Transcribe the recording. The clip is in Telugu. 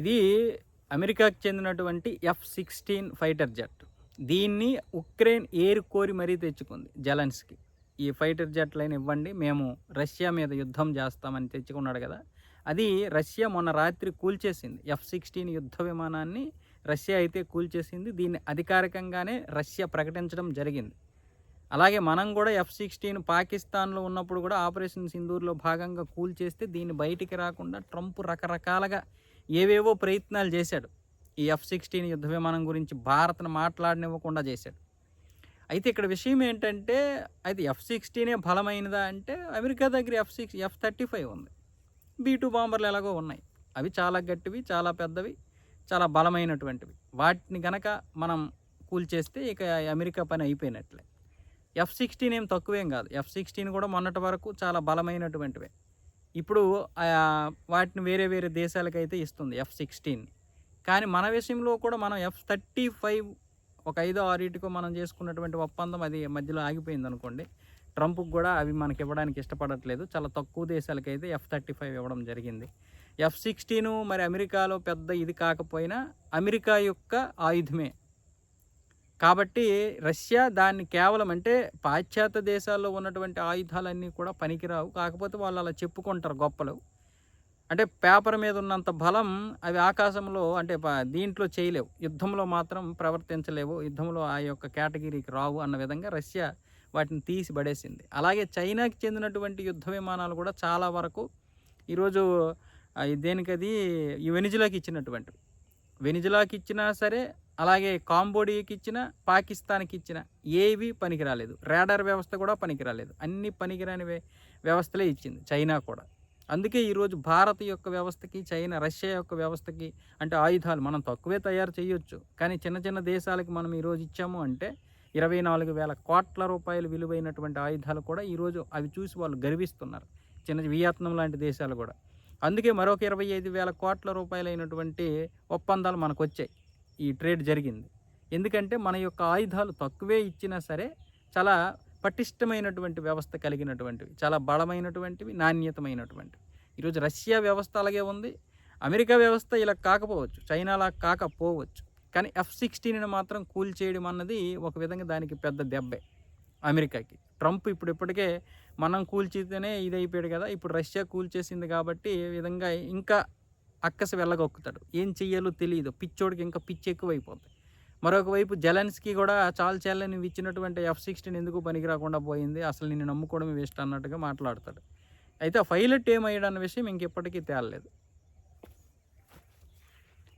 ఇది అమెరికాకు చెందినటువంటి ఎఫ్ సిక్స్టీన్ ఫైటర్ జెట్. దీన్ని ఉక్రెయిన్ ఏరు కోరి మరీ తెచ్చుకుంది జలన్స్కి. ఈ ఫైటర్ జెట్లైన ఇవ్వండి మేము రష్యా మీద యుద్ధం చేస్తామని తెచ్చుకున్నాడు కదా. అది రష్యా మొన్న రాత్రి కూల్చేసింది. ఎఫ్ సిక్స్టీన్ యుద్ధ విమానాన్ని రష్యా అయితే కూల్చేసింది. దీన్ని అధికారికంగానే రష్యా ప్రకటించడం జరిగింది. అలాగే మనం కూడా ఎఫ్ సిక్స్టీన్ పాకిస్తాన్లో ఉన్నప్పుడు కూడా ఆపరేషన్ సింధూర్లో భాగంగా కూల్చేస్తే దీన్ని బయటికి రాకుండా ట్రంప్ రకరకాలుగా ఏవేవో ప్రయత్నాలు చేశాడు. ఈ ఎఫ్ సిక్స్టీన్ యుద్ధ విమానం గురించి భారత్ను మాట్లాడనివ్వకుండా చేశాడు. అయితే ఇక్కడ విషయం ఏంటంటే అయితే ఎఫ్ సిక్స్టీనే బలమైనదా అంటే అమెరికా దగ్గర F six F thirty five ఉంది. బీ టూ బాంబర్లు ఎలాగో ఉన్నాయి. అవి చాలా గట్టివి చాలా పెద్దవి చాలా బలమైనటువంటివి. వాటిని గనక మనం కూల్చేస్తే ఇక అమెరికా పని అయిపోయినట్లే. ఎఫ్ సిక్స్టీన్ ఏం తక్కువేం కాదు. ఎఫ్ సిక్స్టీన్ కూడా మొన్నటి వరకు చాలా బలమైనటువంటివే. ఇప్పుడు వాటిని వేరే వేరే దేశాలకైతే ఇస్తుంది ఎఫ్ సిక్స్టీన్ కానీ మన విషయంలో కూడా మనం ఎఫ్ థర్టీ ఫైవ్ ఒక ఐదో ఆరింటికో మనం చేసుకున్నటువంటి ఒప్పందం అది మధ్యలో ఆగిపోయింది అనుకోండి ట్రంప్కి కూడా అవి మనకి ఇవ్వడానికి ఇష్టపడట్లేదు. చాలా తక్కువ దేశాలకైతే ఎఫ్ థర్టీ ఫైవ్ ఇవ్వడం జరిగింది. ఎఫ్ సిక్స్టీను మరి అమెరికాలో పెద్ద ఇది కాకపోయినా అమెరికా యొక్క ఆయుధమే. కాబట్టి రష్యా దాన్ని కేవలం అంటే పాశ్చాత్య దేశాల్లో ఉన్నటువంటి ఆయుధాలన్నీ కూడా పనికిరావు. కాకపోతే వాళ్ళు అలా చెప్పుకుంటారు గొప్పలు. అంటే పేపర్ మీద ఉన్నంత బలం అవి ఆకాశంలో అంటే దీంట్లో చేయలేవు. యుద్ధంలో మాత్రం ప్రవర్తించలేవు. యుద్ధంలో ఆ యొక్క కేటగిరీకి రావు అన్న విధంగా రష్యా వాటిని తీసి పడేసింది. అలాగే చైనాకి చెందినటువంటి యుద్ధ విమానాలు కూడా చాలా వరకు ఈరోజు దేనికది? ఈ వెనిజులాకి ఇచ్చినటువంటివి. వెనిజులాకి ఇచ్చినా సరే అలాగే కాంబోడియాకి ఇచ్చిన పాకిస్తాన్కి ఇచ్చిన ఏవి పనికిరాలేదు. రాడార్ వ్యవస్థ కూడా పనికిరాలేదు. అన్ని పనికిరాని వ్యవస్థలే ఇచ్చింది చైనా కూడా. అందుకే ఈరోజు భారత్ యొక్క వ్యవస్థకి చైనా రష్యా యొక్క వ్యవస్థకి అంటే ఆయుధాలు మనం తక్కువే తయారు చేయొచ్చు. కానీ చిన్న చిన్న దేశాలకి మనం ఈరోజు ఇచ్చాము అంటే ఇరవై నాలుగు వేల కోట్ల రూపాయలు విలువైనటువంటి ఆయుధాలు కూడా ఈరోజు అవి చూసి వాళ్ళు గర్విస్తున్నారు. చిన్న వియత్నం లాంటి దేశాలు కూడా. అందుకే మరొక ఇరవై ఐదు వేల కోట్ల రూపాయలైనటువంటి ఒప్పందాలు మనకు వచ్చాయి ఈ ట్రేడ్ జరిగింది. ఎందుకంటే మన యొక్క ఆయుధాలు తక్కువే ఇచ్చినా సరే చాలా పటిష్టమైనటువంటి వ్యవస్థ కలిగినటువంటివి చాలా బలమైనటువంటివి నాణ్యతమైనటువంటివి. ఈరోజు రష్యా వ్యవస్థ అలాగే ఉంది. అమెరికా వ్యవస్థ ఇలా కాకపోవచ్చు చైనాలా కాకపోవచ్చు. కానీ ఎఫ్ సిక్స్టీన్ని మాత్రం కూల్ చేయడం అన్నది ఒక విధంగా దానికి పెద్ద దెబ్బే అమెరికాకి. ట్రంప్ ఇప్పుడు ఇప్పటికే మనం కూల్చితేనే ఇది అయిపోయాడు కదా ఇప్పుడు రష్యా కూల్చేసింది కాబట్టి ఈ విధంగా ఇంకా అక్కసి వెళ్ళగొక్కుతాడు. ఏం చెయ్యాలో తెలియదు పిచ్చోడికి ఇంకా పిచ్చి ఎక్కువైపోతుంది మరొకవైపు జలన్స్కి కూడా చాలు చాలా నువ్వు ఇచ్చినటువంటి ఎఫ్ సిక్స్టీన్ ఎందుకు పనికి రాకుండా పోయింది? అసలు నిన్ను నమ్ముకోవడం వేస్ట్ అన్నట్టుగా మాట్లాడతాడు. అయితే ఆ పైలట్ ఏమయ్యాడు అన్న విషయం ఇంకెప్పటికీ తేలలేదు.